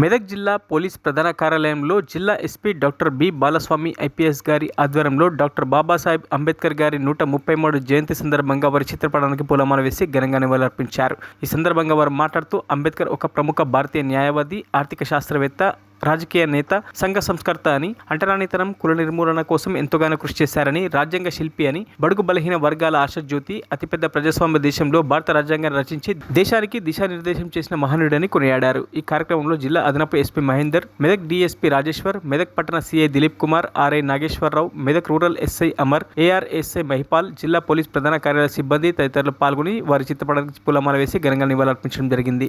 మెదక్ జిల్లా పోలీస్ ప్రధాన కార్యాలయంలో జిల్లా SP doctor B Balaswamy IPS గారి ఆధ్వర్యంలో డాక్టర్ బాబాసాహెబ్ అంబేద్కర్ గారి నూట ముప్పై మూడు జయంతి సందర్భంగా వారి చిత్రపటానికి పూలమాల వేసి ఘనంగా నివాళులర్పించారు. ఈ సందర్భంగా వారు మాట్లాడుతూ అంబేద్కర్ ఒక ప్రముఖ భారతీయ న్యాయవాది ఆర్థిక శాస్త్రవేత్త రాజకీయ నేత సంఘ సంస్కర్త అని అంటరానితనం కుల నిర్మూలన కోసం ఎంతగానో కృషి చేశారని రాజ్యాంగ శిల్పి అని బడుగు బలహీన వర్గాల ఆశజ్యోతి అతిపెద్ద ప్రజాస్వామ్య దేశంలో భారత రాజ్యాంగాన్ని రచించి దేశానికి దిశానిర్దేశం చేసిన మహనీయుడని కొనియాడారు. ఈ కార్యక్రమంలో జిల్లా అదనపు ఎస్పీ మహేందర్ మెదక్ డిఎస్పీ రాజేశ్వర్ మెదక్ పట్టణ CI Dileep Kumar RI Nageswara Rao Medak rural SI Amar AR SI Mahipal జిల్లా పోలీస్ ప్రధాన కార్యాలయ సిబ్బంది తదితరులు పాల్గొని వారి చిత్రపటానికి పూలమాల వేసి ఘనంగా నివాళులర్పించడం జరిగింది.